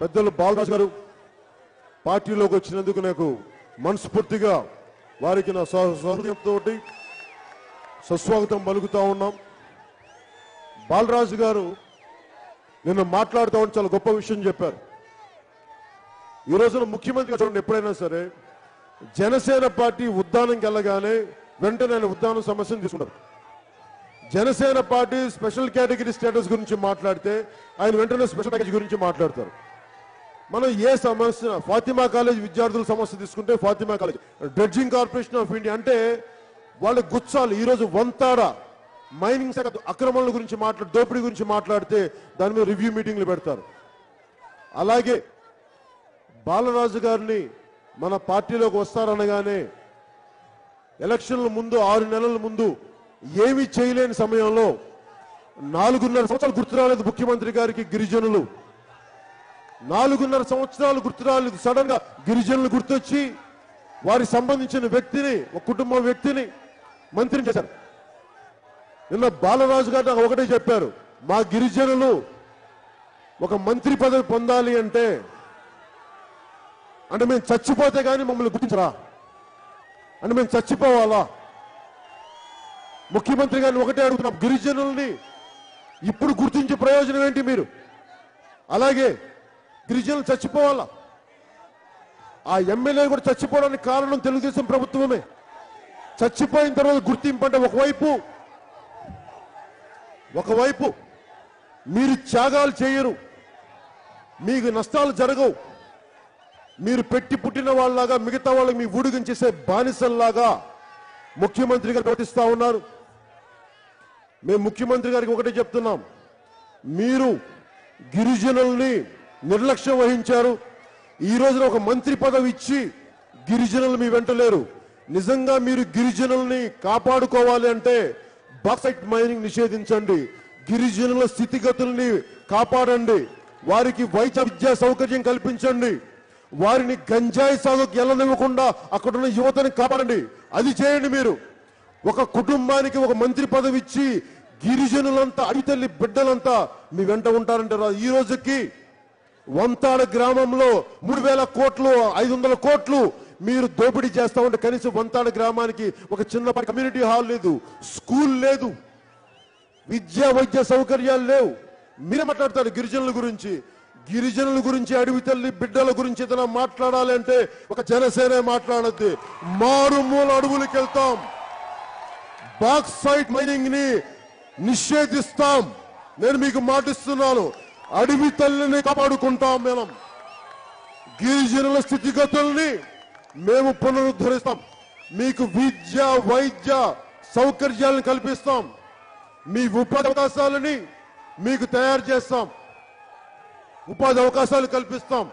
పెద్దలు బాలరాజు గారు పార్టీలోకి వచ్చినందుకు నాకు మనస్ఫూర్తిగా వారికి నా స్వాగతంతో సస్వాగతం పలుకుతా ఉన్నాం. బాలరాజు గారు నిన్న మాట్లాడుతూ ఉంటే చాలా గొప్ప విషయం చెప్పారు. ఈ రోజున ముఖ్యమంత్రి చూడండి ఎప్పుడైనా సరే జనసేన పార్టీ ఉద్దానంకి వెళ్ళగానే వెంటనే ఆయన ఉద్దానం సమస్యను తీసుకున్నారు Janasena party special category status గురించి మాట్లాడితే ఆయన వెంటనే స్పెషల్ ప్యాకేజ్ గురించి మాట్లాడతారు. మనం ఏ సమస్య ఫాతిమా కాలేజ్ విద్యార్థుల సమస్య తీసుకుంటే Fatima college. Dredging corporation of India అంటే వాళ్ళ గుచ్చాలు. ఈరోజు వంతాడ మైనింగ్ శాఖ అక్రమాల గురించి మాట్లాడు దోపిడీ గురించి మాట్లాడితే దాని మీద రివ్యూ మీటింగ్లు పెడతారు. అలాగే బాలరాజు గారిని మన పార్టీలోకి వస్తారనగానే ఎలక్షన్ల ముందు ఆరు నెలల ముందు ఏమీ చేయలేని సమయంలో నాలుగున్నర సంవత్సరాలు గుర్తురాలేదు ముఖ్యమంత్రి గారికి గిరిజనులు. నాలుగున్నర సంవత్సరాలు గుర్తురాలు సడన్గా గిరిజనులు గుర్తొచ్చి వారికి సంబంధించిన వ్యక్తిని ఒక కుటుంబ వ్యక్తిని మంత్రిని చేశారు. నిన్న బాలరాజు గారు నాకు ఒకటే చెప్పారు. మా గిరిజనులు ఒక మంత్రి పదవి పొందాలి అంటే అంటే మేము చచ్చిపోతే కానీ మమ్మల్ని గుర్తించరా? అంటే మేము చచ్చిపోవాలా? ముఖ్యమంత్రి గారిని ఒకటే అడుగుతున్నాం. గిరిజనుల్ని ఇప్పుడు గుర్తించే ప్రయోజనం ఏంటి మీరు? అలాగే గిరిజనులు చచ్చిపోవాలా? ఆ ఎమ్మెల్యే కూడా చచ్చిపోవడానికి కారణం తెలుగుదేశం ప్రభుత్వమే. చచ్చిపోయిన తర్వాత గుర్తింపు అంటే ఒకవైపు ఒకవైపు మీరు త్యాగాలు చేయరు మీకు నష్టాలు జరగవు. మీరు పెట్టి పుట్టిన వాళ్ళలాగా మిగతా వాళ్ళకి మీ ఊడిగించేసే బానిసల్లాగా ముఖ్యమంత్రి గారు ప్రవర్తిస్తా ఉన్నారు. మేము ముఖ్యమంత్రి గారికి ఒకటే చెప్తున్నాం మీరు గిరిజనుల్ని నిర్లక్ష్యం వహించారు. ఈ రోజున ఒక మంత్రి పదవి ఇచ్చి గిరిజనులు మీ వెంట లేరు. నిజంగా మీరు గిరిజనుల్ని కాపాడుకోవాలి అంటే బాక్సైట్ మైనింగ్ నిషేధించండి. గిరిజనుల స్థితిగతుల్ని కాపాడండి. వారికి వైద్య విద్యా సౌకర్యం కల్పించండి. వారిని గంజాయి సాగుకి వెళ్ళనివ్వకుండా అక్కడున్న యువతని కాపాడండి. అది చేయండి మీరు. ఒక కుటుంబానికి ఒక మంత్రి పదవి ఇచ్చి గిరిజనులంతా అడితల్లి బిడ్డలంతా మీ వెంట ఉంటారంటారా? ఈ రోజుకి వంతాడ గ్రామంలో మూడు వేల కోట్లు ఐదు వందల కోట్లు మీరు దోపిడీ చేస్తా ఉంటే కనీసం వంతాడ గ్రామానికి ఒక చిన్న కమ్యూనిటీ హాల్ లేదు స్కూల్ లేదు విద్యా వైద్య సౌకర్యాలు లేవు. మీరే మాట్లాడతారు గిరిజనుల గురించి. గిరిజనుల గురించి అడవి తల్లి బిడ్డల గురించి ఏదైనా మాట్లాడాలి అంటే ఒక జనసేన మాట్లాడద్ది. మారుమూల అడవులకు వెళ్తాం. బాక్సైట్ మైనింగ్ని నిషేధిస్తాం. నేను మీకు మాటిస్తున్నాను. అడవి తల్లిని కాపాడుకుంటాం మేము గిరిజనుల స్థితిగతుల్ని మేము పునరుద్ధరిస్తాం. మీకు విద్య వైద్య సౌకర్యాలను కల్పిస్తాం. మీ ఉపాధి అవకాశాలని మీకు తయారు చేస్తాం. ఉపాధి అవకాశాలు కల్పిస్తాం.